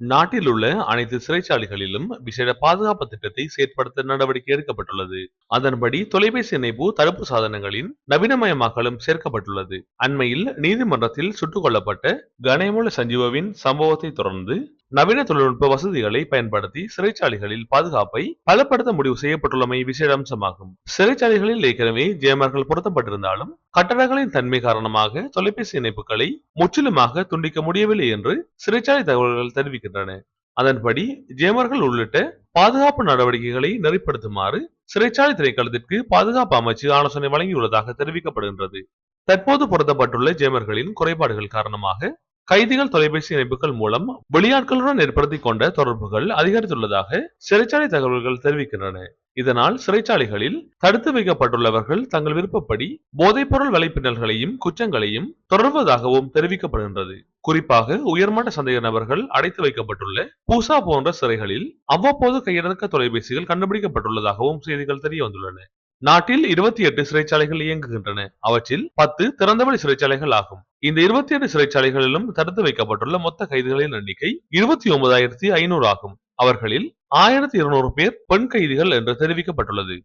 நாட்டில் உள்ள அனைத்து சிறைச்சாலைகளிலும் விசேட பாதுகாப்பு திட்டத்தை செயற்படுத்த நடவடிக்கை எடுக்கப்பட்டுள்ளது. அதன்படி தொலைபேசி இணைப்பு தடுப்பு சாதனங்களின் நவீனமயமாக்கலும் சேர்க்கப்பட்டுள்ளது. அண்மையில் நீதிமன்றத்தில் சுட்டுக் கொல்லப்பட்ட கணேமுல சஞ்சீவவின் சம்பவத்தை தொடர்ந்து நவீன தொழில்நுட்ப வசதிகளை பயன்படுத்தி சிறைச்சாலைகளில் பாதுகாப்பை பலப்படுத்த முடிவு செய்யப்பட்டுள்ளமை விசேட அம்சமாகும் சிறைச்சாலைகளில் ஏற்கனவே ஜேமர்கள் பொருத்தப்பட்டிருந்தாலும் கட்டடங்களின் தன்மை காரணமாக தொலைபேசி இணைப்புகளை முற்றிலுமாக துண்டிக்க முடியவில்லை என்று சிறைச்சாலை தகவல்கள் தெரிவிக்கின்றன. அதன்படி ஜேமர்கள் உள்ளிட்ட பாதுகாப்பு நடவடிக்கைகளை நெறிப்படுத்துமாறு சிறைச்சாலை திணைக்களத்திற்கு பாதுகாப்பு அமைச்சு ஆலோசனை வழங்கியுள்ளதாக தெரிவிக்கப்படுகின்றது. தற்போது பொருத்தப்பட்டுள்ள ஜேமர்களின் குறைபாடுகள் காரணமாக கைதிகள் தொலைபேசி இணைப்புகள் மூலம் வெளியாட்களுடன் ஏற்படுத்தி கொண்ட தொடர்புகள் அதிகரித்துள்ளதாக சிறைச்சாலை தகவல்கள் தெரிவிக்கின்றன. இதனால் சிறைச்சாலைகளில் தடுத்து வைக்கப்பட்டுள்ளவர்கள் தங்கள் விருப்பப்படி போதைப்பொருள் வலைப்பின்னல்களையும் குற்றங்களையும் தொடர்வதாகவும் தெரிவிக்கப்படுகின்றது. குறிப்பாக உயர்மட்ட சந்தேக நபர்கள் அடைத்து வைக்கப்பட்டுள்ள பூசா போன்ற சிறைகளில் அவ்வப்போது கையடக்க தொலைபேசிகள் கண்டுபிடிக்கப்பட்டுள்ளதாகவும் செய்திகள் தெரிய வந்துள்ளன நாட்டில் இருபத்தி எட்டு சிறைச்சாலைகள் இயங்குகின்றன. அவற்றில் பத்து திறந்தவெளி சிறைச்சாலைகள் ஆகும். இந்த இருபத்தி எட்டு சிறைச்சாலைகளிலும் தடுத்து வைக்கப்பட்டுள்ள மொத்த கைதிகளின் எண்ணிக்கை இருபத்தி ஒன்பதாயிரத்தி ஐநூறு ஆகும். அவர்களில் ஆயிரத்தி இருநூறு பேர் பெண் கைதிகள் என்று தெரிவிக்கப்பட்டுள்ளது.